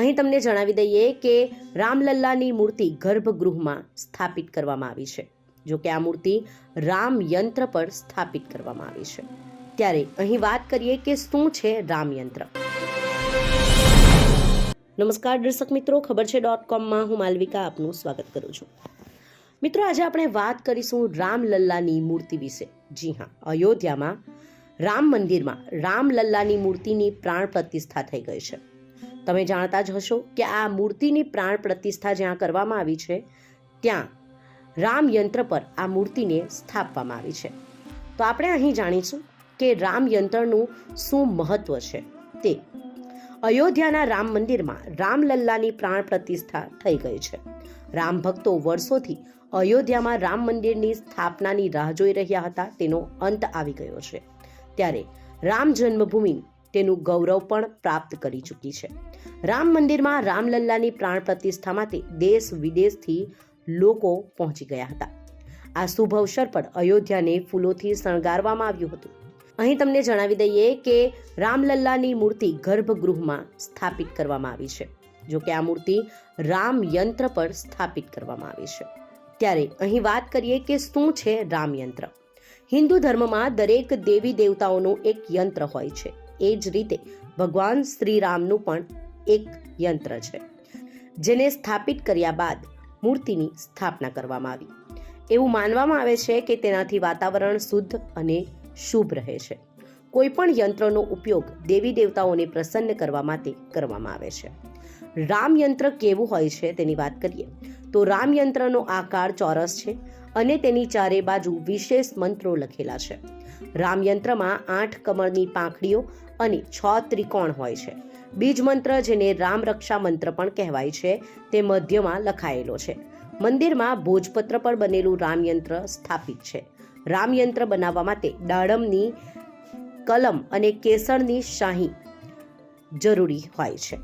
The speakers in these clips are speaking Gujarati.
અહીં તમને જણાવી દઈએ કે રામલલ્લાની મૂર્તિ ગર્ભગૃહમાં સ્થાપિત કરવામાં આવી છે, જો કે આ મૂર્તિ રામ યંત્ર પર સ્થાપિત કરવામાં આવી છે. ત્યારે અહીં વાત કરીએ કે શું છે રામ યંત્ર નમસ્કાર, દર્શક મિત્રો, ખબર છે ડોટ કોમમાં હું માલવિકા આપનું સ્વાગત કરું છું. મિત્રો, આજે આપણે વાત કરીશું રામલલ્લાની મૂર્તિ વિશે. જી હા, અયોધ્યામાં રામ મંદિરમાં રામલલ્લાની મૂર્તિની પ્રાણ પ્રતિષ્ઠા થઈ ગઈ છે. તમે જાણતા જ હશો કે આ મૂર્તિની પ્રાણ પ્રતિષ્ઠા જ્યાં કરવામાં આવી છે, ત્યાં રામ યંત્ર પર આ મૂર્તિને સ્થાપવામાં આવી છે. તો આપણે અહીં જાણીશું કે રામ યંત્રનું શું મહત્વ છે. તે અયોધ્યાના રામ મંદિરમાં રામલલ્લાની પ્રાણ પ્રતિષ્ઠા થઈ ગઈ છે. રામ ભક્તો વર્ષોથી અયોધ્યામાં રામ મંદિરની સ્થાપનાની રાહ જોઈ રહ્યા હતા, તેનો અંત આવી ગયો છે. ત્યારે રામ જન્મભૂમિ તેનું ગૌરવ પણ પ્રાપ્ત કરી ચૂકી છે. રામ મંદિરમાં રામલલ્લાની પ્રાણ પ્રતિષ્ઠા માટે દેશ વિદેશથી લોકો પહોંચી ગયા હતા. આ શુભ અવસર પર અયોધ્યાને ફૂલોથી શણગારવામાં આવ્યું હતું. અહીં તમને જણાવી દઈએ કે રામલલ્લાની મૂર્તિ ગર્ભગૃહમાં સ્થાપિત કરવામાં આવી છે, જો કે આ મૂર્તિ રામ યંત્ર પર સ્થાપિત કરવામાં આવી છે. ત્યારે અહીં વાત કરીએ કે શું છે રામયંત્ર હિન્દુ ધર્મમાં દરેક દેવી દેવતાઓનું એક યંત્ર હોય છે. એ જ રીતે ભગવાન શ્રીરામનું પણ એક યંત્ર છે, જેને સ્થાપિત કર્યા બાદ મૂર્તિની સ્થાપના કરવામાં આવી. એવું માનવામાં આવે છે કે તેનાથી વાતાવરણ શુદ્ધ અને શુભ રહે છે. કોઈ પણ યંત્રનો ઉપયોગ દેવી દેવતાઓને પ્રસન્ન કરવા માટે કરવામાં આવે છે. રામ યંત્ર કેવું હોય છે તેની વાત કરીએ, તો રામ યંત્રનો આકાર ચોરસ છે અને તેની ચારે બાજુ વિશેષ મંત્રો લખેલા છે. રામયંત્રમાં આઠ કમળની પાંખડીઓ અને છ ત્રિકોણ હોય છે. બીજ મંત્ર જેને રામ રક્ષા મંત્ર પણ કહેવાય છે, તે મધ્યમાં લખાયેલો છે. મંદિરમાં ભોજપત્ર પર બનેલું રામયંત્ર સ્થાપિત છે. રામયંત્ર બનાવવા માટે દાડમની કલમ અને કેસરની શાહી જરૂરી હોય છે.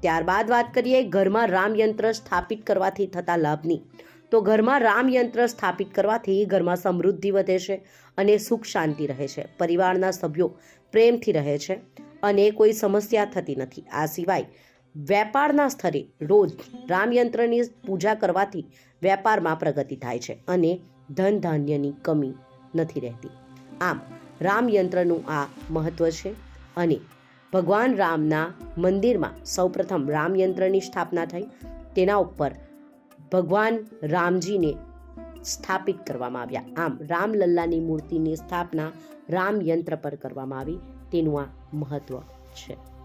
ત્યારબાદ વાત કરીએ, ઘરમાં રામયંત્ર સ્થાપિત કરવાથી થતા લાભની. તો ઘરમાં રામ યંત્ર સ્થાપિત કરવાથી ઘરમાં સમૃદ્ધિ વધે છે અને સુખ શાંતિ રહે છે. પરિવારના સભ્યો પ્રેમથી રહે છે અને કોઈ સમસ્યા થતી નથી. આ સિવાય વેપારના સ્તરે રોજ રામ યંત્રની પૂજા કરવાથી વેપારમાં પ્રગતિ થાય છે અને ધન ધાન્યની કમી નથી રહેતી. આમ, રામ યંત્રનું આ મહત્વ છે અને ભગવાન રામના મંદિરમાં સૌપ્રથમ રામ યંત્રની સ્થાપના થઈ. તેના ઉપર ભગવાન રામજીને સ્થાપિત કરવામાં આવ્યા. આમ રામલલ્લાની મૂર્તિની સ્થાપના રામ યંત્ર પર કરવામાં આવી. તેનું આ મહત્વ છે.